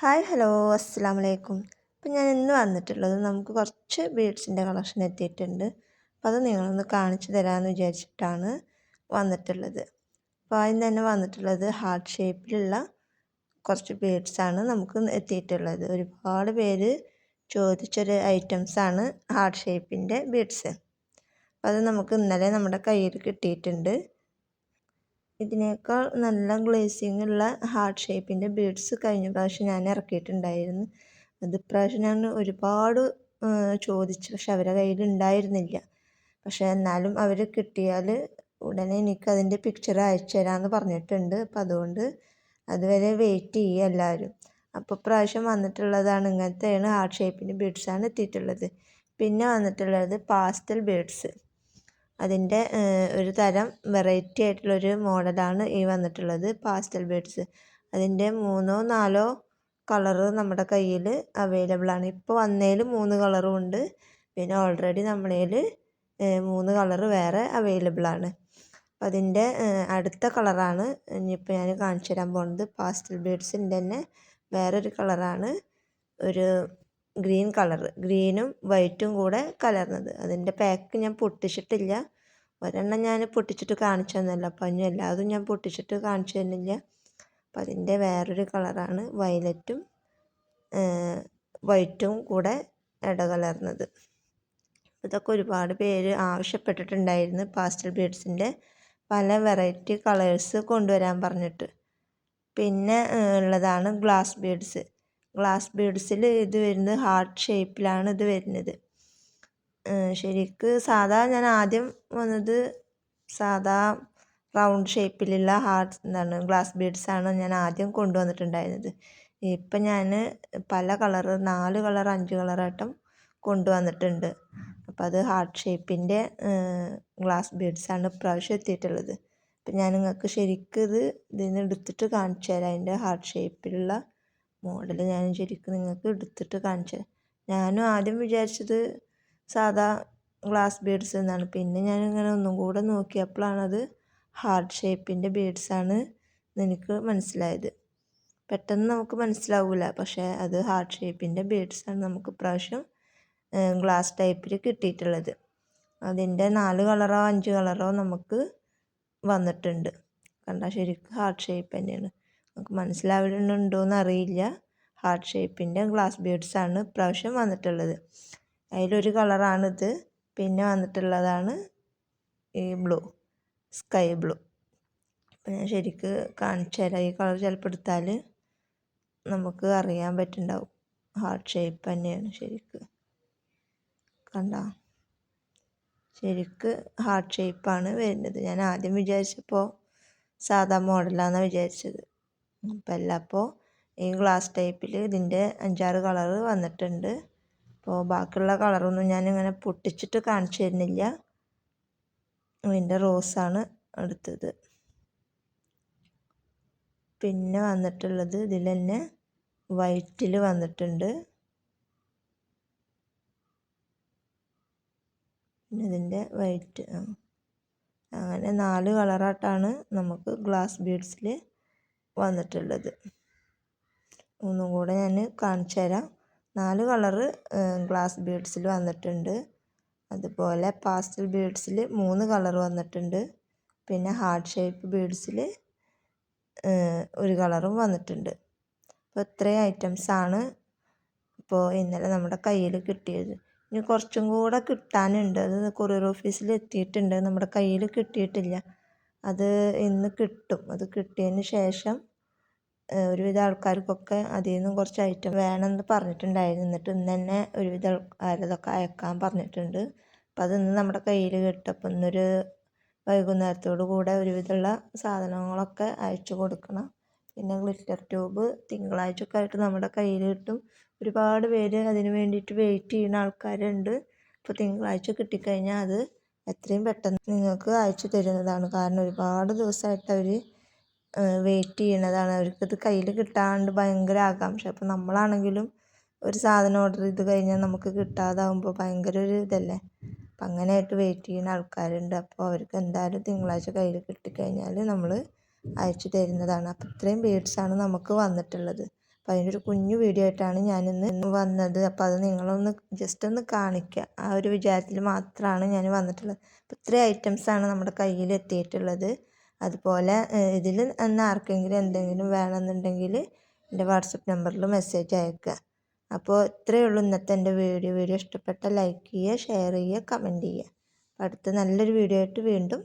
Hi hello അസ്സാം വലൈക്കും അപ്പം ഞാൻ ഇന്ന് വന്നിട്ടുള്ളത് നമുക്ക് കുറച്ച് ബീഡ്സിന്റെ കളക്ഷൻ എത്തിയിട്ടുണ്ട്. അപ്പോൾ അത് നിങ്ങളൊന്ന് കാണിച്ചു തരാമെന്ന് വിചാരിച്ചിട്ടാണ് വന്നിട്ടുള്ളത്. അപ്പോൾ ആദ്യം തന്നെ വന്നിട്ടുള്ളത് ഹാർട്ട് ഷേപ്പിലുള്ള കുറച്ച് ബീഡ്സാണ് നമുക്ക് എത്തിയിട്ടുള്ളത്. ഒരുപാട് പേര് ചോദിച്ചൊരു ഐറ്റംസാണ് ഹാർട്ട് ഷേപ്പിന്റെ ബീഡ്സ്. അപ്പോൾ അത് നമുക്ക് ഇന്നലെ നമ്മുടെ കയ്യിൽ കിട്ടിയിട്ടുണ്ട്. ഇതിനേക്കാൾ നല്ല ഗ്ലേസിങ് ഉള്ള ഹാർട്ട് ഷേപ്പിന്റെ ബീഡ്സ് കഴിഞ്ഞ പ്രാവശ്യം ഞാൻ ഇറക്കിയിട്ടുണ്ടായിരുന്നു. അത് ഇപ്രാവശ്യം ഞാൻ ഒരുപാട് ചോദിച്ചു. പക്ഷെ അവരുടെ കയ്യിൽ ഉണ്ടായിരുന്നില്ല. പക്ഷെ എന്നാലും അവർ കിട്ടിയാൽ ഉടനെ എനിക്ക് അതിന്റെ പിക്ചർ അയച്ചു തരാമെന്ന് പറഞ്ഞിട്ടുണ്ട്. അപ്പം അതുകൊണ്ട് അതുവരെ വെയിറ്റ് ചെയ്യുക എല്ലാവരും. അപ്പോൾ പ്രാവശ്യം വന്നിട്ടുള്ളതാണ് ഇങ്ങനത്തെയാണ് ഹാർട്ട് ഷേപ്പിന്റെ ബീഡ്സാണ് എത്തിയിട്ടുള്ളത്. പിന്നെ വന്നിട്ടുള്ളത് പാസ്റ്റൽ ബീഡ്സ് അതിന്റെ ഒരു തരം വെറൈറ്റി ആയിട്ടുള്ളൊരു മോഡലാണ് ഈ വന്നിട്ടുള്ളത് പാസ്റ്റൽ ബേഡ്സ് അതിന്റെ മൂന്നോ നാലോ കളറ് നമ്മുടെ കയ്യിൽ അവൈലബിൾ ആണ്. ഇപ്പോൾ വന്നതിൽ മൂന്ന് കളറും ഉണ്ട്. പിന്നെ ഓൾറെഡി നമ്മളതിൽ മൂന്ന് കളറ് വേറെ അവൈലബിൾ ആണ്. അതിന്റെ അടുത്ത കളറാണ് ഇനിയിപ്പോൾ ഞാൻ കാണിച്ചു തരാൻ പോകുന്നത് പാസ്റ്റൽ ബേഡ്സിന്റെ തന്നെ വേറൊരു കളറാണ് ഒരു ഗ്രീൻ കളർ ഗ്രീനും വൈറ്റും കൂടെ കലർന്നത്. അതിന്റെ പാക്ക് ഞാൻ പൊട്ടിച്ചിട്ടില്ല. ഒരെണ്ണം ഞാൻ പൊട്ടിച്ചിട്ട് കാണിച്ചു തന്നല്ല. അപ്പം ഇനി എല്ലാതും ഞാൻ പൊട്ടിച്ചിട്ട് കാണിച്ചു തന്നില്ല. അപ്പം അതിന്റെ വേറൊരു കളറാണ് വയലറ്റും വൈറ്റും കൂടെ ഇടകലർന്നത് ഇതൊക്കെ ഒരുപാട് പേര് ആവശ്യപ്പെട്ടിട്ടുണ്ടായിരുന്നു പാസ്റ്റൽ ബീഡ്സിന്റെ പല വെറൈറ്റി കളേഴ്സ് കൊണ്ടുവരാൻ പറഞ്ഞിട്ട്. പിന്നെ ഉള്ളതാണ് ഗ്ലാസ് ബീഡ്സ് ഗ്ലാസ് ബീഡ്സിൽ ഇത് വരുന്നത് ഹാർട്ട് ഷേപ്പിലാണ് ഇത് വരുന്നത്. ശരിക്ക് സാധാ ഞാൻ ആദ്യം വന്നത് സാധാ റൗണ്ട് ഷേപ്പിലുള്ള ഹാർട്ട് എന്താണ് ഗ്ലാസ് ബീഡ്സാണ് ഞാൻ ആദ്യം കൊണ്ടുവന്നിട്ടുണ്ടായിരുന്നത്. ഇപ്പം ഞാൻ പല കളറ് നാല് കളർ അഞ്ച് കളറായിട്ടും കൊണ്ടുവന്നിട്ടുണ്ട്. അപ്പം അത് ഹാർട്ട് ഷേപ്പിന്റെ ഗ്ലാസ് ബീഡ്സാണ് ഇപ്രാവശ്യം എത്തിയിട്ടുള്ളത്. അപ്പം ഞാൻ നിങ്ങൾക്ക് ശരിക്കും ഇത് ഇതിൽ നിന്ന് എടുത്തിട്ട് കാണിച്ചു തരാം. അതിന്റെ ഹാർട്ട് ഷേപ്പിലുള്ള മോഡൽ ഞാൻ ശരിക്കും നിങ്ങൾക്ക് എടുത്തിട്ട് കാണിച്ചു തരാം ഞാനും ആദ്യം വിചാരിച്ചത് സാധാ ഗ്ലാസ് ബീഡ്സ് എന്നാണ്. പിന്നെ ഞാൻ ഞാനിങ്ങനെ ഒന്നും കൂടെ നോക്കിയപ്പോഴാണത് ഹാർട്ട് ഷേപ്പിന്റെ ബീഡ്സാണ് എനിക്ക് മനസ്സിലായത്. പെട്ടെന്ന് നമുക്ക് മനസ്സിലാവില്ല പക്ഷേ അത് ഹാർട്ട് ഷേപ്പിന്റെ ബീഡ്സാണ് നമുക്ക് ഇപ്രാവശ്യം ഗ്ലാസ് ടൈപ്പിൽ കിട്ടിയിട്ടുള്ളത്. അതിന്റെ നാല് കളറോ അഞ്ച് കളറോ നമുക്ക് വന്നിട്ടുണ്ട്. കണ്ടാൽ ശരിക്കും ഹാർട്ട് ഷേപ്പ് തന്നെയാണ്. നമുക്ക് മനസ്സിലാവുന്നുണ്ടോയെന്ന് അറിയില്ല. ഹാർട്ട് ഷേപ്പിന്റെ ഗ്ലാസ് ബീഡ്സ് ആണ് ഇപ്രാവശ്യം വന്നിട്ടുള്ളത്. അതിലൊരു കളറാണിത്. പിന്നെ വന്നിട്ടുള്ളതാണ് ഈ ബ്ലൂ സ്കൈ ബ്ലൂ അപ്പം ഞാൻ ശരിക്ക് കാണിച്ചു തരാം. ഈ കളർ ചിലപ്പോൾ എടുത്താൽ നമുക്ക് അറിയാൻ പറ്റുന്നുണ്ടാവും. ഹാർട്ട് ഷേപ്പ് തന്നെയാണ് ശരിക്ക്. കണ്ട? ശരിക്ക് ഹാർട്ട് ഷേപ്പാണ് വരുന്നത്. ഞാൻ ആദ്യം വിചാരിച്ചപ്പോൾ സാധാ മോഡലാണെന്നാണ് വിചാരിച്ചത്. അപ്പം അല്ല അപ്പോൾ ഈ ഗ്ലാസ് ടൈപ്പിൽ ഇതിന്റെ അഞ്ചാറ് കളറ് വന്നിട്ടുണ്ട്. അപ്പോൾ ബാക്കിയുള്ള കളറൊന്നും ഞാനിങ്ങനെ പൊട്ടിച്ചിട്ട് കാണിച്ചു തരുന്നില്ല. ഇതിന്റെ റോസാണ് എടുത്തത് പിന്നെ വന്നിട്ടുള്ളത് ഇതിൽ തന്നെ വൈറ്റിൽ വന്നിട്ടുണ്ട്. പിന്നെ ഇതിന്റെ വൈറ്റ് അങ്ങനെ നാല് കളറായിട്ടാണ് നമുക്ക് ഗ്ലാസ് ബീഡ്സിൽ വന്നിട്ടുള്ളത്. ഒന്നും കൂടെ ഞാൻ കാണിച്ചു തരാം. നാല് കളറ് ഗ്ലാസ് ബീഡ്സിൽ വന്നിട്ടുണ്ട്. അതുപോലെ പാസ്റ്റൽ ബീഡ്സിൽ മൂന്ന് കളർ വന്നിട്ടുണ്ട്. പിന്നെ ഹാർട്ട് ഷേപ്പ് ബീഡ്സിൽ ഒരു കളറും വന്നിട്ടുണ്ട്. അപ്പോൾ ഇത്രയും ഐറ്റംസാണ് ഇപ്പോൾ ഇന്നലെ നമ്മുടെ കയ്യിൽ കിട്ടിയത്. ഇനി കുറച്ചും കൂടെ കിട്ടാനുണ്ട്. അത് കൊറിയർ ഓഫീസിൽ എത്തിയിട്ടുണ്ട്. നമ്മുടെ കയ്യിൽ കിട്ടിയിട്ടില്ല. അത് ഇന്ന് കിട്ടും. അത് കിട്ടിയതിന് ശേഷം ഒരുവിധ ആൾക്കാർക്കൊക്കെ അതിൽ നിന്നും കുറച്ച് ഐറ്റം വേണമെന്ന് പറഞ്ഞിട്ടുണ്ടായിരുന്നു. എന്നിട്ട് ഇന്ന് തന്നെ ഒരുവിധ ആൾക്കാരതൊക്കെ അയക്കാൻ പറഞ്ഞിട്ടുണ്ട്. അപ്പം അതിന്ന് നമ്മുടെ കയ്യിൽ കിട്ടും അപ്പം ഇന്നൊരു വൈകുന്നേരത്തോടു കൂടെ ഒരുവിധമുള്ള സാധനങ്ങളൊക്കെ അയച്ചു കൊടുക്കണം. പിന്നെ ഗ്ലിറ്റർ ട്യൂബ് തിങ്കളാഴ്ച ഒക്കെ ആയിട്ട് നമ്മുടെ കയ്യിൽ കിട്ടും. ഒരുപാട് പേര് അതിന് വേണ്ടിയിട്ട് വെയിറ്റ് ചെയ്യുന്ന ആൾക്കാരുണ്ട്. അപ്പോൾ തിങ്കളാഴ്ച കിട്ടിക്കഴിഞ്ഞാൽ അത് എത്രയും പെട്ടെന്ന് നിങ്ങൾക്ക് അയച്ചു തരുന്നതാണ്. കാരണം ഒരുപാട് ദിവസമായിട്ട് അവർ വെയിറ്റ് ചെയ്യണതാണ്. അവർക്കത് കയ്യിൽ കിട്ടാണ്ട് ഭയങ്കര ആകാംക്ഷ. അപ്പം നമ്മളാണെങ്കിലും ഒരു സാധനം ഓർഡർ ചെയ്ത് കഴിഞ്ഞാൽ നമുക്ക് കിട്ടാതാവുമ്പോൾ ഭയങ്കര ഒരു ഇതല്ലേ? അപ്പം അങ്ങനെയായിട്ട് വെയിറ്റ് ചെയ്യുന്ന ആൾക്കാരുണ്ട്. അപ്പോൾ അവർക്ക് എന്തായാലും തിങ്കളാഴ്ച കയ്യിൽ കിട്ടിക്കഴിഞ്ഞാൽ നമ്മൾ അയച്ചു തരുന്നതാണ്. അപ്പോൾ ഇത്രയും ബീഡ്സാണ് നമുക്ക് വന്നിട്ടുള്ളത്. അപ്പോൾ അതിന്റെ ഒരു കുഞ്ഞു വീഡിയോ ആയിട്ടാണ് ഞാനിന്ന് വന്നത്. അപ്പോൾ അത് നിങ്ങളൊന്ന് ജസ്റ്റ് ഒന്ന് കാണിക്കുക ആ ഒരു വിചാരത്തിൽ മാത്രമാണ് ഞാൻ വന്നിട്ടുള്ളത്. അപ്പോൾ ഇത്രയും ഐറ്റംസാണ് നമ്മുടെ കയ്യിൽ എത്തിയിട്ടുള്ളത്. അതുപോലെ ഇതിൽ നിന്ന് ആർക്കെങ്കിലും എന്തെങ്കിലും വേണമെന്നുണ്ടെങ്കിൽ എന്റെ വാട്സപ്പ് നമ്പറിൽ മെസ്സേജ് അയക്കുക. അപ്പോൾ ഇത്രയേ ഉള്ളൂ ഇന്നത്തെ എന്റെ വീഡിയോ. വീഡിയോ ഇഷ്ടപ്പെട്ടാൽ ലൈക്ക് ചെയ്യുക ഷെയർ ചെയ്യുക കമന്റ് ചെയ്യുക. അടുത്ത നല്ലൊരു വീഡിയോ ആയിട്ട് വീണ്ടും